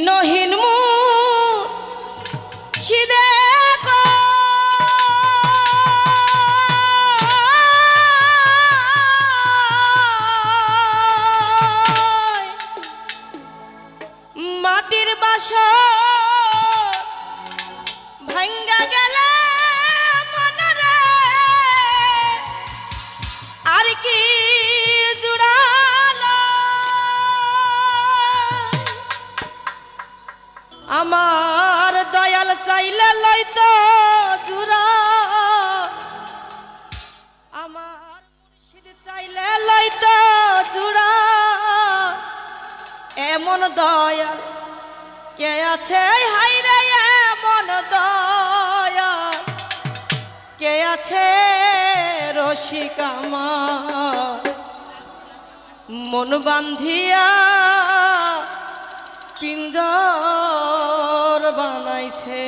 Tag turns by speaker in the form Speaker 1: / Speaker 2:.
Speaker 1: দিনহীন লইতো আমার এমন দয়াল কে আছে? হাইরে এমন দয়াল কে আছে? রসিক আমার। মন বান্ধিয়া পিঞ্জর বানাইছে।